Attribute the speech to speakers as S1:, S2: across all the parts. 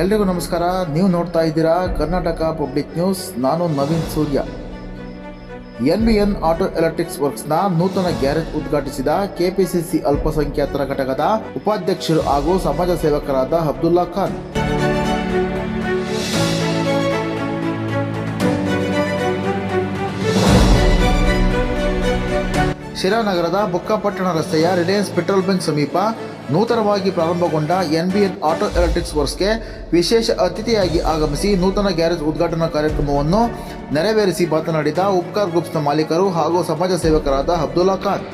S1: ಎಲ್ರಿಗೂ ನಮಸ್ಕಾರ. ನೀವು ನೋಡ್ತಾ ಇದ್ದೀರಾ ಕರ್ನಾಟಕ ಪಬ್ಲಿಕ್ ನ್ಯೂಸ್ ನಾನು Naveen Surya. N B N auto electrics ವರ್ಕ್ಸ್ನ ನೂತನ ಗ್ಯಾರೇಜ್ ಉದ್ಘಾಟಿಸಿದ ಕೆಪಿಸಿಸಿ ಅಲ್ಪಸಂಖ್ಯಾತರ ಘಟಕದ ಉಪಾಧ್ಯಕ್ಷರು ಹಾಗೂ ಸಮಾಜ ಸೇವಕರಾದ ಅಬ್ದುಲ್ಲಾ ಖಾನ್. ಶಿರಾನಗರದ ಬುಕ್ಕಪಟ್ಟಣ ರಸ್ತೆಯ ರಿಲಯನ್ಸ್ ಪೆಟ್ರೋಲ್ ಬಂಕ್ ಸಮೀಪ ನೂತನವಾಗಿ ಪ್ರಾರಂಭಗೊಂಡ ಎನ್ಬಿಎನ್ ಆಟೋ ಎಲೆಕ್ಟ್ರಿಕ್ಸ್ ವರ್ಕ್ಸ್ಗೆ ವಿಶೇಷ ಅತಿಥಿಯಾಗಿ ಆಗಮಿಸಿ ನೂತನ ಗ್ಯಾರೇಜ್ ಉದ್ಘಾಟನಾ ಕಾರ್ಯಕ್ರಮವನ್ನು ನೆರವೇರಿಸಿ ಮಾತನಾಡಿದ ಉಪ್ಕಾರ್ ಗ್ರೂಪ್ಸ್ನ ಮಾಲೀಕರು ಹಾಗೂ ಸಮಾಜ ಸೇವಕರಾದ ಅಬ್ದುಲ್ಲಾ ಖಾನ್.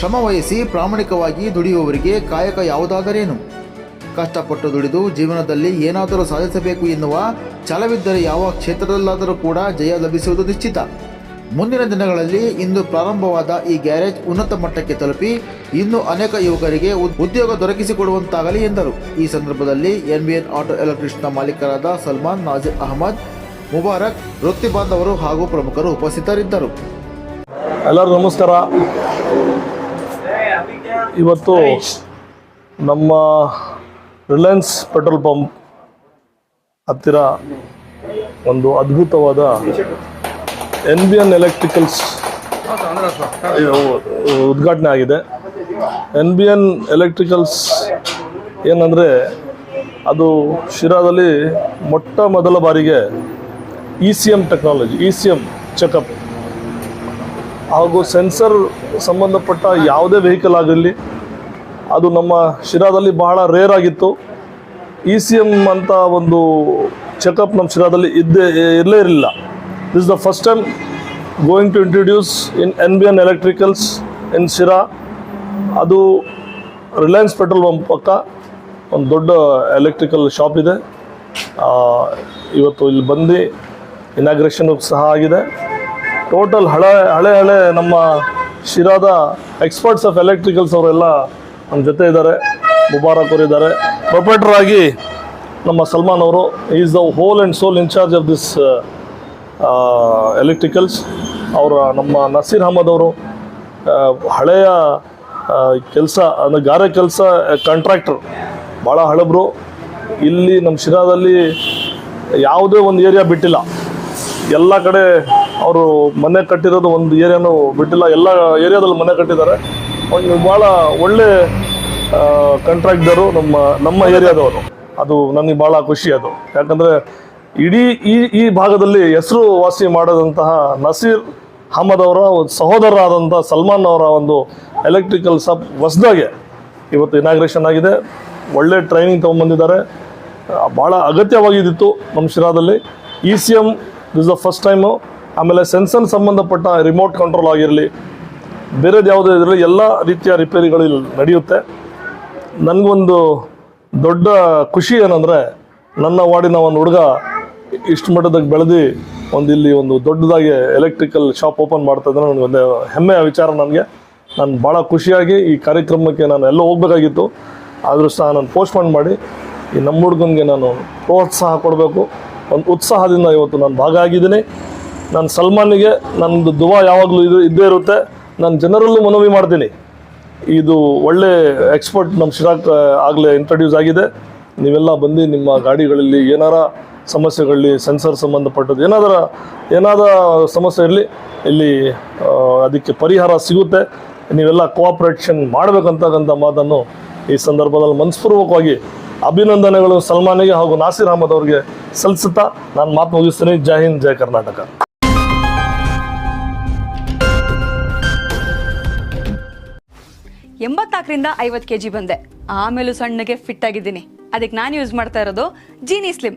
S1: ಶ್ರಮವಹಿಸಿ ಪ್ರಾಮಾಣಿಕವಾಗಿ ದುಡಿಯುವವರಿಗೆ ಕಾಯಕ ಯಾವುದಾದರೇನು? ಕಷ್ಟಪಟ್ಟು ದುಡಿದು ಜೀವನದಲ್ಲಿ ಏನಾದರೂ ಸಾಧಿಸಬೇಕು ಎನ್ನುವ ಛಲವಿದ್ದರೆ ಯಾವ ಕ್ಷೇತ್ರದಲ್ಲಾದರೂ ಕೂಡ ಜಯ ಲಭಿಸುವುದು ನಿಶ್ಚಿತ. ಮುಂದಿನ ದಿನಗಳಲ್ಲಿ ಇಂದು ಪ್ರಾರಂಭವಾದ ಈ ಗ್ಯಾರೇಜ್ ಉನ್ನತ ಮಟ್ಟಕ್ಕೆ ತಲುಪಿ ಇನ್ನು ಅನೇಕ ಯುವಕರಿಗೆ ಉದ್- ಉದ್ಯೋಗ ದೊರಕಿಸಿಕೊಡುವಂತಾಗಲಿ ಎಂದರು. ಈ ಸಂದರ್ಭದಲ್ಲಿ ಎನ್ಬಿಎನ್ ಆಟೋ ಎಲೆಕ್ಟ್ರಿಕ್ಸ್ನ ಮಾಲೀಕರಾದ ಸಲ್ಮಾನ್, ನಾಜಿರ್ ಅಹಮದ್, ಮುಬಾರಕ್ ವೃತ್ತಿ ಬಾಂಧವರು ಹಾಗೂ ಪ್ರಮುಖರು ಉಪಸ್ಥಿತರಿದ್ದರು.
S2: ಎಲ್ಲರೂ ನಮಸ್ಕಾರ. ಇವತ್ತು ನಮ್ಮ ರಿಲಯನ್ಸ್ ಪೆಟ್ರೋಲ್ ಪಂಪ್ ಹತ್ತಿರ ಒಂದು ಅದ್ಭುತವಾದ ಎನ್ ಬಿ ಎನ್ ಎಲೆಕ್ಟ್ರಿಕಲ್ಸ್ ಉದ್ಘಾಟನೆ ಆಗಿದೆ. ಎನ್ ಬಿ ಎನ್ ಎಲೆಕ್ಟ್ರಿಕಲ್ಸ್ ಏನಂದರೆ ಅದು ಶಿರಾದಲ್ಲಿ ಮೊಟ್ಟ ಮೊದಲ ಬಾರಿಗೆ E C M technology E C M checkup ಹಾಗೂ ಸೆನ್ಸರ್ ಸಂಬಂಧಪಟ್ಟ ಯಾವುದೇ ವೆಹಿಕಲ್ ಆಗಿರಲಿ ಅದು ನಮ್ಮ ಶಿರಾದಲ್ಲಿ ಬಹಳ ರೇರ್ ಆಗಿತ್ತು. ಇ ಸಿ ಎಂ ಅಂತ ಒಂದು ಚೆಕಪ್ ನಮ್ಮ ಶಿರಾದಲ್ಲಿ ಇದ್ದೇ ಇರಲೇ ಇರಲಿಲ್ಲ. This the first time going to to N B N electricals in Sira ಅದು ರಿಲಯನ್ಸ್ ಪೆಟ್ರೋಲ್ ಪಂಪ್ ಪಕ್ಕ ಒಂದು ದೊಡ್ಡ ಎಲೆಕ್ಟ್ರಿಕಲ್ ಶಾಪ್ ಇದೆ. ಇವತ್ತು ಇಲ್ಲಿ ಬಂದು ಇನಾಗ್ರೇಷನ್ ಸಹ ಆಗಿದೆ. ಟೋಟಲ್ ಹಳೆ ಹಳೆ ಹಳೆ ನಮ್ಮ ಶಿರಾದ ಎಕ್ಸ್ಪರ್ಟ್ಸ್ ಆಫ್ ಎಲೆಕ್ಟ್ರಿಕಲ್ಸ್ ಅವರೆಲ್ಲ ನಮ್ಮ ಜೊತೆ ಇದ್ದಾರೆ. ಮುಬಾರಕ್ ಅವರು ಇದ್ದಾರೆ. ಪ್ರೊಪರೇಟರ್ ಆಗಿ ನಮ್ಮ ಸಲ್ಮಾನ್ ಅವರು is the whole and sole incharge of this electricals ಅವರ ನಮ್ಮ ನಸೀರ್ ಅಹಮದ್ ಅವರು ಹಳೆಯ ಕೆಲಸ, ಅಂದರೆ ಗಾರೆ ಕೆಲಸ ಕಾಂಟ್ರಾಕ್ಟರ್ ಭಾಳ ಹಳಬ್ರು. ಇಲ್ಲಿ ನಮ್ಮ ಶಿರಾದಲ್ಲಿ ಯಾವುದೇ ಒಂದು ಏರಿಯಾ ಬಿಟ್ಟಿಲ್ಲ. ಎಲ್ಲ ಕಡೆ ಅವರು ಮನೆ ಕಟ್ಟಿರೋದು ಒಂದು ಏರಿಯಾನು ಬಿಟ್ಟಿಲ್ಲ. ಎಲ್ಲ ಏರಿಯಾದಲ್ಲಿ ಮನೆ ಕಟ್ಟಿದ್ದಾರೆ. ಒಂದು ಭಾಳ ಒಳ್ಳೆ ಕಾಂಟ್ರಾಕ್ಟರು ನಮ್ಮ ನಮ್ಮ ಏರಿಯಾದವರು. ಅದು ನನಗೆ ಭಾಳ ಖುಷಿ ಅದು. ಯಾಕಂದರೆ ಇಡೀ ಈ ಈ ಭಾಗದಲ್ಲಿ ಹೆಸರು ವಾಸಿ ಮಾಡದಂತಹ ನಸೀರ್ ಅಹಮದ್ ಅವರ ಸಹೋದರರಾದಂಥ ಸಲ್ಮಾನ್ ಅವರ ಒಂದು ಎಲೆಕ್ಟ್ರಿಕಲ್ ಸಬ್ ಹೊಸದಾಗೆ ಇವತ್ತು ಇನಾಗ್ರೇಷನ್ ಆಗಿದೆ. ಒಳ್ಳೆ ಟ್ರೈನಿಂಗ್ ತೊಗೊಂಬಂದಿದ್ದಾರೆ ಭಾಳ ಅಗತ್ಯವಾಗಿದ್ದಿತ್ತು ನಮ್ಮ ಶಿರಾದಲ್ಲಿ. E C M this the first time ಆಮೇಲೆ ಸೆನ್ಸರ್ ಸಂಬಂಧಪಟ್ಟ ರಿಮೋಟ್ ಕಂಟ್ರೋಲ್ ಆಗಿರಲಿ, ಬೇರೆದು ಯಾವುದೇ ಇರಲಿ ಎಲ್ಲ ರೀತಿಯ ರಿಪೇರಿಗಳು ಇಲ್ಲಿ ನಡೆಯುತ್ತೆ. ನನಗೊಂದು ದೊಡ್ಡ ಖುಷಿ ಏನಂದರೆ, ನನ್ನ ವಾರ್ಡಿನ ಒಂದು ಹುಡುಗ ಇಷ್ಟು ಮಟ್ಟದಾಗ ಬೆಳೆದು ಒಂದು ಇಲ್ಲಿ ಒಂದು ದೊಡ್ಡದಾಗಿ ಎಲೆಕ್ಟ್ರಿಕಲ್ ಶಾಪ್ ಓಪನ್ ಮಾಡ್ತಾ ಇದ್ದಾರೆ ನನಗೆ ಒಂದು ಹೆಮ್ಮೆಯ ವಿಚಾರ ನನಗೆ. ನಾನು ಭಾಳ ಖುಷಿಯಾಗಿ ಈ ಕಾರ್ಯಕ್ರಮಕ್ಕೆ ನಾನು ಎಲ್ಲ ಹೋಗ್ಬೇಕಾಗಿತ್ತು. ಆದರೂ ಸಹ ನಾನು ಪೋಸ್ಟ್ಪೋನ್ ಮಾಡಿ ಈ ನಮ್ಮ ಹುಡುಗನಿಗೆ ನಾನು ಪ್ರೋತ್ಸಾಹ ಕೊಡಬೇಕು. ಒಂದು ಉತ್ಸಾಹದಿಂದ ಇವತ್ತು ನಾನು ಭಾಗ ಆಗಿದ್ದೀನಿ ನಾನು ಸಲ್ಮಾನಿಗೆ ನನ್ನದು ದುವಾ ಯಾವಾಗಲೂ ಇದು ಇದ್ದೇ ಇರುತ್ತೆ. ನಾನು ಜನರಲ್ಲೂ ಮನವಿ ಮಾಡ್ತೀನಿ. ಇದು ಒಳ್ಳೆ ಎಕ್ಸ್ಪರ್ಟ್ ನಮ್ಮ ಶಿರಾಕ್ ಆಗಲೇ ಇಂಟ್ರೊಡ್ಯೂಸ್ ಆಗಿದೆ. ನೀವೆಲ್ಲ ಬಂದು ನಿಮ್ಮ ಗಾಡಿಗಳಲ್ಲಿ ಏನಾರ ಸಮಸ್ಯೆಗಳಲ್ಲಿ ಸೆನ್ಸರ್ ಸಂಬಂಧಪಟ್ಟದ್ದು. ಏನಾದರೂ ಏನಾದ ಸಮಸ್ಯೆ ಇರಲಿ, ಇಲ್ಲಿ ಅದಕ್ಕೆ ಪರಿಹಾರ ಸಿಗುತ್ತೆ. ನೀವೆಲ್ಲ ಕೋಆಪ್ರೇಷನ್ ಮಾಡಬೇಕಂತಕ್ಕಂಥ ಮಾತನ್ನು ಈ ಸಂದರ್ಭದಲ್ಲಿ ಮನಸ್ಪೂರ್ವಕವಾಗಿ ಅಭಿನಂದನೆಗಳು ಸಲ್ಮಾನಿಗೆ ಹಾಗೂ ನಾಸಿರ್ ಅಹಮದ್ ಅವರಿಗೆ ಸಲ್ಲಿಸುತ್ತಾ ನಾನು ಮಾತು ಮುಗಿಸ್ತೀನಿ. ಜೈ ಹಿಂದ್, ಜೈ ಕರ್ನಾಟಕ.
S3: ಎಂಬತ್ತಾಕರಿಂದ ಐವತ್ತು ಕೆ ಜಿ ಬಂದೆ. ಆಮೇಲೂ ಸಣ್ಣಗೆ ಫಿಟ್ ಆಗಿದ್ದೀನಿ. ಅದಕ್ಕೆ ನಾನು ಯೂಸ್ ಮಾಡ್ತಾ ಇರೋದು ಜೀನಿ ಸ್ಲಿಮ್